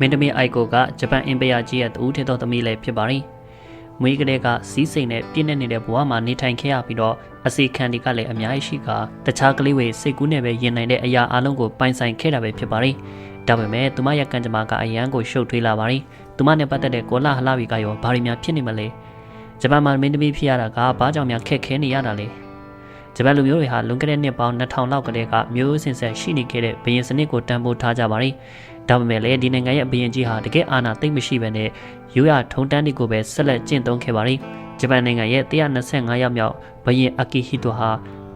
မင်းသမီးအိုက်ကိုကဂျပန်အင်ပီယာကြီးရဲ့တူထက်သောသမီးလည်းဖြစ်ပါတယ်။မွေးကလေးကစီးစိမ်နဲ့ပြည့်နေနေတဲ့ဘဝမှာနေထိုင်ခဲ့ရပြီးတော့အစီခံတွေကလည်းအများကြီးရှိကတခြားကလေးတွေစိတ်ကူးနဲ့ပဲရင်နိုင်တဲ့အရာအလုံးကိုပိုင်ဆိုင်ခဲ့တာပဲဖြစ်ပါတယ်။ဒါပေမဲ့သူမရဲ့ကံကြမ္မာကအရန်ကိုရှုပ်ထွေးလာပါတယ်။သူမနဲ့ပတ်သက်တဲ့ကောလာဟလဝီကရောဘာတွေများဖြစ်နေမလဲ။ဂျပန်မှာမင်းသမီးဖြစ်ရတာကဘာကြောင့်များခက်ခဲနေရတာလဲ။ ဂျပန်လူမျိုးတွေဟာလွန်ခဲ့တဲ့နှစ်ပေါင်း2000လောက်ကတည်းကမျိုးရိုးစင်ဆက်ရှိနေခဲ့တဲ့ဘရင်စနစ်ကိုတန်ဖိုးထားကြပါတယ်။ဒါပေမဲ့လည်းဒီနိုင်ငံရဲ့ဘရင်ကြီးဟာတကယ်အာဏာသိမ်းမရှိဘဲနဲ့ရိုးရထုံတန်းတွေကိုပဲဆက်လက်ကျင့်သုံးခဲ့ပါတယ်။ဂျပန်နိုင်ငံရဲ့125ရောက်မြောက်ဘရင်အကီဟီတိုဟာ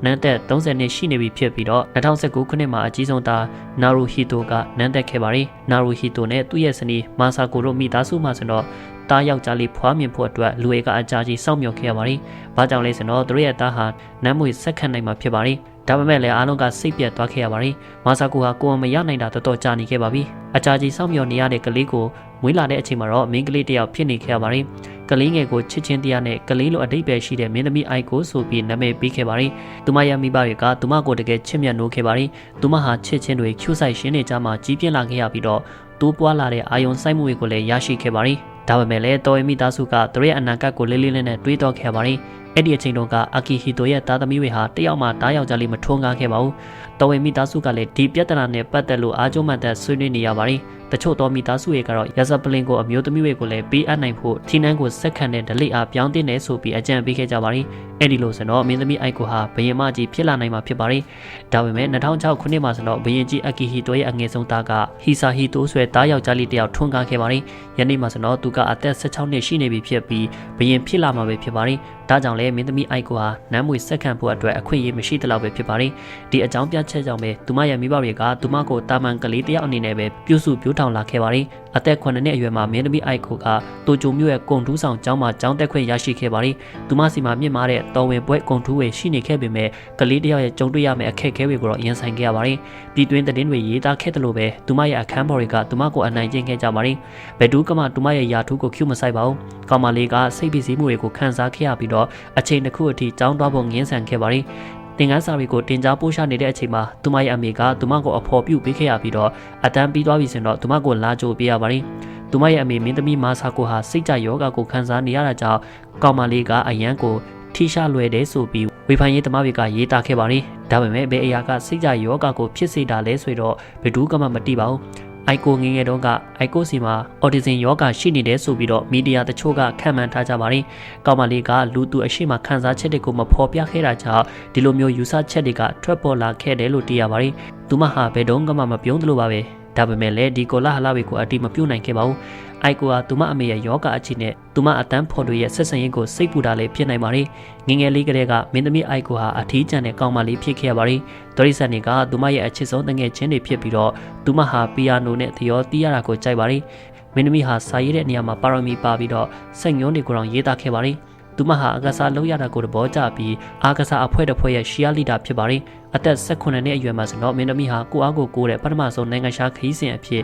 နန်းသက်30နှစ်ရှိနေပြီဖြစ်ပြီးတော့2019ခုနှစ်မှာအကြီးဆုံးသားနာရူဟီတိုကနန်းသက်ခဲ့ပါတယ်။နာရူဟီတိုနဲ့သူ့ရဲ့ဇနီးမာဆာကိုတို့မိသားစုမှဆိုတော့ တားယောက်ျားလေးဖွားမြင်ဖို့အတွက်လူတွေကအကြာကြီးစောင့်မျှော်ခဲ့ရပါတယ်။ဘာကြောင့်လဲဆိုတော့သူတို့ရဲ့သားဟာနန်းမွေဆက်ခံနိုင်မှာဖြစ်ပါတယ်။ဒါပေမဲ့လည်းအားလုံးကစိတ်ပြတ်သွားခဲ့ရပါတယ်။မာဆာကိုဟာကိုယ်မရနိုင်တာတော်တော်ကြာနေခဲ့ပါပြီ။အကြာကြီးစောင့်မျှော်နေရတဲ့ကလေးကိုမွေးလာတဲ့အချိန်မှာတော့မင်းကလေးတစ်ယောက်ဖြစ်နေခဲ့ရပါတယ်။ကလေးငယ်ကိုချစ်ချင်းတရားနဲ့ကလေးလိုအတိတ်ပဲရှိတဲ့မင်းသမီးအိုက်ကိုဆိုပြီးနာမည်ပေးခဲ့ပါတယ်။သူမရဲ့မိဘတွေကသူမကိုတကယ်ချစ်မြတ်နိုးခဲ့ပါတယ်။သူမဟာချစ်ချင်းတွေကျူးဆိုင်ရှင်းနေကြမှာကြီးပြင်းလာခဲ့ရပြီးတော့တိုးပွားလာတဲ့အာယုံစိုက်မှုတွေကိုလည်းရရှိခဲ့ပါတယ်။ ဒါပေမဲ့လည်းတော်ရင်မိသားစုကသူရဲ့အနာဂတ်ကိုလေးလေးနက်နက်တွေးတောခဲ့ပါတယ်။ အဲ့ဒီအချိန်တုန်းကအကီဟီတိုရဲ့သားသမီးတွေဟာတယောက်မှတားယောက်ျားလေးမထွန်းကားခဲ့ပါဘူး။တော်ဝင်မိသားစုကလည်းဒီပြဿနာနဲ့ပတ်သက်လို့အားကျုံးမှန်တဲ့ဆွေးနွေးနေရပါတယ်။တချို့သောမိသားစုတွေကတော့ရာဇပလင်ကိုအမျိုးသမီးတွေကိုလည်းပေးအပ်နိုင်ဖို့ထီနန်းကိုစက်ခံတဲ့ဒလိအားပြောင်းတင်နေဆိုပြီးအကြံပေးခဲ့ကြပါတယ်။အဲ့ဒီလိုဆိုတော့မင်းသမီးအိုက်ကိုဟာဘယင်မကြီးဖြစ်လာနိုင်မှာဖြစ်ပါတယ်။ဒါပေမဲ့2006ခုနှစ်မှာဆိုတော့ဘယင်ကြီးအကီဟီတိုရဲ့အငယ်ဆုံးသားကဟီဆာဟီတိုဆွဲတားယောက်ျားလေးတယောက်ထွန်းကားခဲ့ပါတယ်။ယနေ့မှာဆိုတော့သူကအသက်16နှစ်ရှိနေပြီဖြစ်ပြီးဘယင်ဖြစ်လာမှာပဲဖြစ်ပါတယ်။ဒါကြောင့်လည်းမင်းသမီးအိုက်ကိုဟာနမ်းမွေစက်ခံဖို့အတွက်အခွင့်အရေးမရှိသလောက်ပဲဖြစ်ပါတယ်။ဒီအကြောင်းပြချက်ကြောင့်ပဲသူမရဲ့မိဘတွေကသူမကိုတာမန်ကလေးတယောက်အနေနဲ့ပဲပြုစုပြောထောင်လာခဲ့ပါတယ်။အသက်9နှစ်အရွယ်မှာမင်းသမီးအိုက်ကိုကတိုကျိုမြို့ရဲ့ကုံထူးဆောင်ကျောင်းမှာကျောင်းတက်ခွင့်ရရှိခဲ့ပါတယ်။သူမစီမှာမြင့်မားတဲ့တော်ဝင်ပွဲကုံထူးဝေရှိနေခဲ့ပေမဲ့ကလေးတယောက်ရဲ့ကြုံတွေ့ရမယ့်အခက်အခဲတွေကိုတော့ရင်ဆိုင်ခဲ့ရပါတယ်။ပြည်တွင်းသတင်းတွေရေးသားခဲ့တယ်လို့ပဲသူမရဲ့အခန်းပေါ်တွေကသူမကိုအနိုင်ကျင့်ခဲ့ကြပါတယ်။ဘယ်သူကမှသူမရဲ့ယာထူးကိုကျူမဆိုင်ပါဘူး။ကောင်မလေးကစိတ်ပစ္စည်းမှုတွေကိုခံစားခဲ့ရပြီးတော့အချိန်တစ်ခုအထိကြောင်းသွားဖို့ငင်းဆန်ခဲ့ပါတယ်။တင်ကန်းစာတွေကိုတင် जा ပို့ချနေတဲ့အချိန်မှာသူမရဲ့အမေကသူမကိုအဖော်ပြုတ်ပေးခဲ့ရပြီးတော့အတန်းပြီးသွားပြီဆိုတော့သူမကိုလာကြိုပေးရပါတယ်။သူမရဲ့အမေမင်းသမီးမာဆာကိုဟာစိတ်ကြယောဂကိုခံစားနေရတာကြောင့်ကောင်မလေးကအရန်ကိုထိရှလွယ်တယ်ဆိုပြီးဝေဖန်ရေးသမားတွေကရေးသားခဲ့ပါတယ်။ဒါပေမဲ့ဘယ်အရာကစိတ်ကြယောဂကိုဖြစ်စေတာလဲဆိုတော့ဘယ်သူကမှမသိပါဘူး။ အိုက်ကိုငငယ်တုန်းကအိုက်ကိုစီမှာအော်တီဇင်ယောဂရှိနေတယ်ဆိုပြီးတော့မီဒီယာတချို့ကခံမှန်းထားကြပါတယ်။ကောင်မလေးကလူသူအရှိမခံစားချက်တွေကိုမဖော်ပြခဲ့တာကြောင့်ဒီလိုမျိုးယူဆချက်တွေကထွက်ပေါ်လာခဲ့တယ်လို့သိရပါတယ်။သူမဟာဘယ်တုန်းကမှမပြုံးသလိုပါပဲ။ဒါပေမဲ့လည်းဒီကိုလာဟလာဝေကိုအတိမပြုတ်နိုင်ခဲ့ပါဘူး။ အိုက်ကိုကသူမအမေရဲ့ယောဂအချိနဲ့သူမအတန်းဖော်တွေရဲ့ဆက်ဆံရေးကိုစိတ်ပူတာလည်းဖြစ်နိုင်ပါတယ်။ငငယ်လေးကလေးကမင်းသမီးအိုက်ကိုဟာအထီးကျန်တဲ့ကောင်မလေးဖြစ်ခဲ့ရပါတယ်။ဒေါ်ရီဆန်နေကသူမရဲ့အချစ်ဆုံးတငယ်ချင်းတွေဖြစ်ပြီးတော့သူမဟာပီယာနိုနဲ့သရောတီးရတာကိုကြိုက်ပါတယ်။မင်းသမီးဟာစာရေးတဲ့နေရာမှာပါရမီပါပြီးတော့စိတ်ညွှန်းတွေကိုတော့ရေးသားခဲ့ပါတယ်။သူမဟာအကစားလုပ်ရတာကိုသဘောကျပြီးအာကစားအဖွဲ့တစ်ဖွဲ့ရဲ့ရှီယာလီဒါဖြစ်ပါတယ်။အသက်18နှစ်အရွယ်မှာဆိုတော့မင်းသမီးဟာကိုအားကိုကိုတဲ့ပထမဆုံးနိုင်ငံခြားခရီးစဉ်အဖြစ်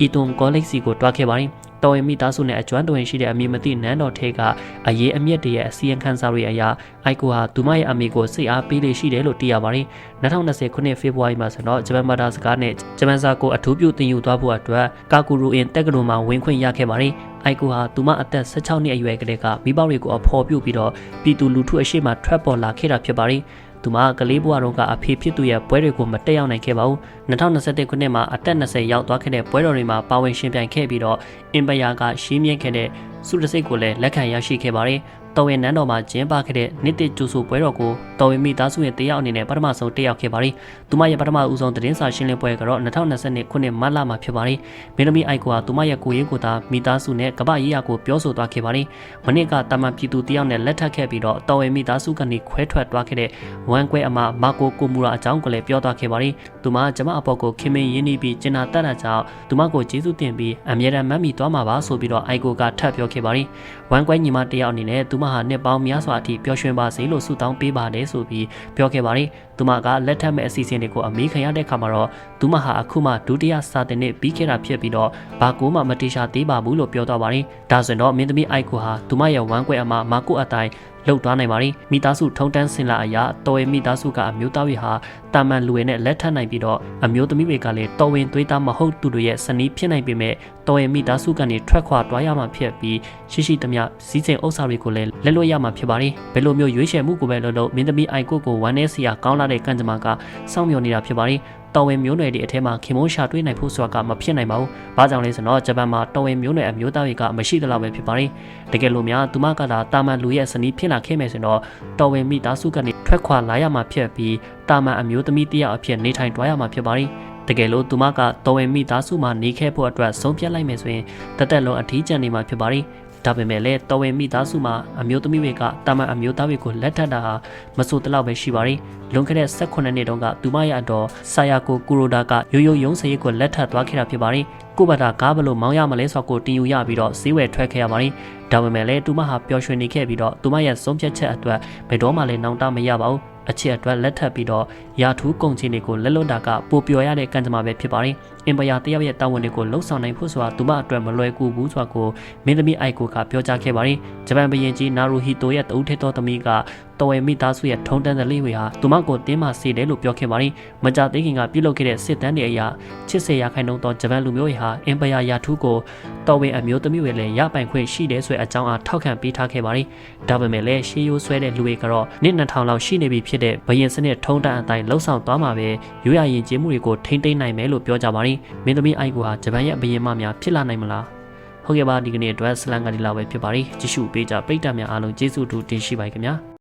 အီတွန်ကောလိပ်စီကိုတွားခဲ့ပါတယ်။တော်ရင်မိသားစုနဲ့အကျွမ်းတော်ရင်ရှိတဲ့အမည်မသိနန်းတော်ထဲကအရေးအမြင့်တရဲ့အစီရင်ခံစာတွေအရအိုက်ကိုဟာသူမရဲ့အမေကိုစိတ်အားပေးလေးရှိတယ်လို့သိရပါတယ်။2020ခုနှစ်ဖေဖော်ဝါရီမှာဆိုတော့ဂျပန်ဘာသာစကားနဲ့ဂျပန်စာကိုအထူးပြုသင်ယူသွားဖို့အတွက်ကာကူရူအင်တက်ကလိုမှာဝင်ခွင့်ရခဲ့ပါတယ်။အိုက်ကိုဟာသူမအသက်16နှစ်အရွယ်ကလေးကမိဘတွေကိုအဖော်ပြုပြီးတော့ပြည်သူလူထုအရှိမထွက်ပေါ်လာခဲ့တာဖြစ်ပါတယ်။ သူမကလေးဘွားတော့ကအဖေဖြစ်သူရဲ့ပွဲတွေကိုမတက်ရောက်နိုင်ခဲ့ပါဘူး2021ခုနှစ်မှာအသက်20ရောက်သွားခဲ့တဲ့ပွဲတော်တွေမှာပါဝင်ရှင်ပြိုင်ခဲ့ပြီးတော့အင်ပယာကရှင်းမြင့်ခဲ့တဲ့စုတစိတ်ကိုလည်းလက်ခံရရှိခဲ့ပါတယ် တော်ဝင်နန်းတော်မှာကျင်းပခဲ့တဲ့နှစ်တစ်ကျူဆူပွဲတော်ကိုတော်ဝင်မိသားစုရဲ့တယောက်အနေနဲ့ပထမဆုံးတက်ရောက်ခဲ့ပါတယ်။သူမရဲ့ပထမဦးဆုံးသတင်းစာရှင်းလင်းပွဲကတော့2020ခုနှစ်မတ်လမှာဖြစ်ပါတယ်။မင်းသမီးအိုက်ကိုဟာသူမရဲ့ကိုရေးကိုသာမိသားစုနဲ့ကမ္ဘာရေးရာကိုပြောဆိုသွားခဲ့ပါတယ်။မနစ်ကတာမန်ပြည်သူတယောက်နဲ့လက်ထပ်ခဲ့ပြီးတော့တော်ဝင်မိသားစုကနေခွဲထွက်သွားခဲ့တဲ့ဝမ်ကွဲအမမာကိုကိုမူရာအကြောင်းကိုလည်းပြောသွားခဲ့ပါတယ်။ သူမကျမအပေါ်ကိုခင်မင်းရင်းနှီးပြီးကျင်နာတတ်တာကြောင့်သူမကိုကျေးဇူးတင်ပြီးအမြဲတမ်းမတ်မိသွားမှာပါဆိုပြီးတော့အိုက်ကိုကထပ်ပြောခဲ့ပါတယ်။ဝမ်ကွဲညီမတယောက်အနေနဲ့သူမဟာနှစ်ပေါင်းများစွာအထိပျော်ရွှင်ပါစေလို့ဆုတောင်းပေးပါတယ်ဆိုပြီးပြောခဲ့ပါတယ်။သူမကလက်ထပ်မဲ့အစီအစဉ်တွေကိုအမေးခံရတဲ့အခါမှာတော့သူမဟာအခုမှဒုတိယစာတင်နဲ့ပြီးခဲ့တာဖြစ်ပြီးတော့ဘာကိုမှမတေချာသေးပါဘူးလို့ပြောသွားပါတယ်။ဒါဆိုရင်တော့မင်းသမီးအိုက်ကိုဟာသူမရဲ့ဝမ်းကွဲအမမာကိုအတိုင်း လှုပ်သွားနိုင်ပါတယ်မိသားစုထုံတန်းစင်လာအရာတော်ဝင်မိသားစုကအမျိုးသားတွေဟာတာမန်လူတွေနဲ့လက်ထပ်နိုင်ပြီးတော့အမျိုးသမီးတွေကလည်းတော်ဝင်သွေးသားမဟုတ်သူတို့ရဲ့စနီးဖြစ်နိုင်ပေမဲ့တော်ဝင်မိသားစုကနေထွက်ခွာသွားရမှာဖြစ်ပြီးရှိရှိသမျှစည်းစိမ်ဥစ္စာတွေကိုလည်းလက်လွတ်ရမှာဖြစ်ပါတယ်ဘယ်လိုမျိုးရွေးချယ်မှုကိုပဲလုပ်လို့မင်းသမီးအိုက်ကိုကိုဝမ်းနေစရာကောင်းလာတဲ့ကံကြမ္မာကစောင့်မျှော်နေတာဖြစ်ပါတယ် တော်ဝင်မျိုးနွယ်တွေအထက်မှာခင်မုန်းရှာတွေးနိုင်ဖို့ဆိုတာကမဖြစ်နိုင်ပါဘူး။ဘာကြောင့်လဲဆိုတော့ဂျပန်မှာတော်ဝင်မျိုးနွယ်အမျိုးသားတွေကမရှိသလောက်ပဲဖြစ်ပါတယ်။တကယ်လို့များသူမကသာတာမန်လူရဲ့စနီးဖြစ်လာခဲ့မယ်ဆိုတော့တော်ဝင်မိသားစုကနေထွက်ခွာလာရမှာဖြစ်ပြီးတာမန်အမျိုးသမီးတစ်ယောက်အဖြစ်နေထိုင်သွားရမှာဖြစ်ပါတယ်။တကယ်လို့သူမကတော်ဝင်မိသားစုမှာနေခဲ့ဖို့အတွက်ဆုံးဖြတ်လိုက်မယ်ဆိုရင်တသက်လုံးအထီးကျန်နေမှာဖြစ်ပါတယ်။ ဒါပေမဲ့လည်းတော်ဝင်မိသားစုမှာအမျိုးသမီးတွေကတာမန်အမျိုးသားတွေကိုလက်ထပ်တာဟာမဆိုတလောက်ပဲရှိပါတယ်။လွန်ခဲ့တဲ့18နှစ်တုန်းကသူမရဲ့အတော်ဆာယာကိုကူရိုဒါကရိုးရိုးရုံးစရိတ်ကိုလက်ထပ်သွားခဲ့တာဖြစ်ပါတယ်။ကိုဘတာကားဘလို့မောင်းရမလဲဆိုတော့ကိုတင်ယူရပြီးတော့ဈေးဝယ်ထွက်ခဲ့ရပါတယ်။ဒါပေမဲ့လည်းသူမဟာပျော်ရွှင်နေခဲ့ပြီးတော့သူမရဲ့ဆုံးဖြတ်ချက်အတွက်ဘယ်တော့မှလည်းနောင်တမရပါဘူး။အချက်အတွက်လက်ထပ်ပြီးတော့ရာထူးကုန်ချင်းတွေကိုလက်လွတ်တာကပိုပျော်ရတဲ့ကံကြမ္မာပဲဖြစ်ပါတယ်။ အင်ပယာတယောက်ရဲ့တာဝန်တွေကိုလှုပ်ဆောင်နိုင်ဖို့ဆိုတာသူမအတွက်မလွယ်ကူဘူးဆိုတာကိုမင်းသမီးအိုက်ကိုကပြောကြားခဲ့ပါတယ်။ဂျပန်ဘုရင်ကြီးနာရူဟီတိုရဲ့တဦးထက်သောသမီးကတော်ဝဲမိသားစုရဲ့ထုံတန်းသလေးတွေဟာသူမကိုတင်းမာစေတယ်လို့ပြောခဲ့ပါတယ်။မကြသေးခင်ကပြုလုပ်ခဲ့တဲ့စစ်တမ်းတွေအရချစ်စေရခိုင်နှုန်းသောဂျပန်လူမျိုးတွေဟာအင်ပယာရာထူးကိုတော်ဝဲအမျိုးသမီးတွေလည်းရပိုင်ခွင့်ရှိတယ်ဆိုတဲ့အကြောင်းအားထောက်ခံပေးထားခဲ့ပါတယ်။ဒါပေမဲ့လည်းရှေးရိုးဆွဲတဲ့လူတွေကတော့နှစ်2000လောက်ရှိနေပြီဖြစ်တဲ့ဘရင်စနစ်ထုံတန်းအတိုင်းလှုပ်ဆောင်သွားမှာပဲရိုးရရင်ကျေးမှုတွေကိုထိမ့်သိမ်းနိုင်မယ်လို့ပြောကြပါတယ်။မင်းသမီးအိုက်ကိုဟာဂျပန်ရဲ့ဘရင်မများဖြစ်လာနိုင်မလား။ဟုတ်ကဲ့ပါဒီကနေ့အတွက်ဆလန်ကဒီလာပဲဖြစ်ပါတယ်။ကြည့်ရှုပေးကြပရိသတ်များအားလုံးကျေးဇူးတူတင်ရှိပါခင်ဗျာ။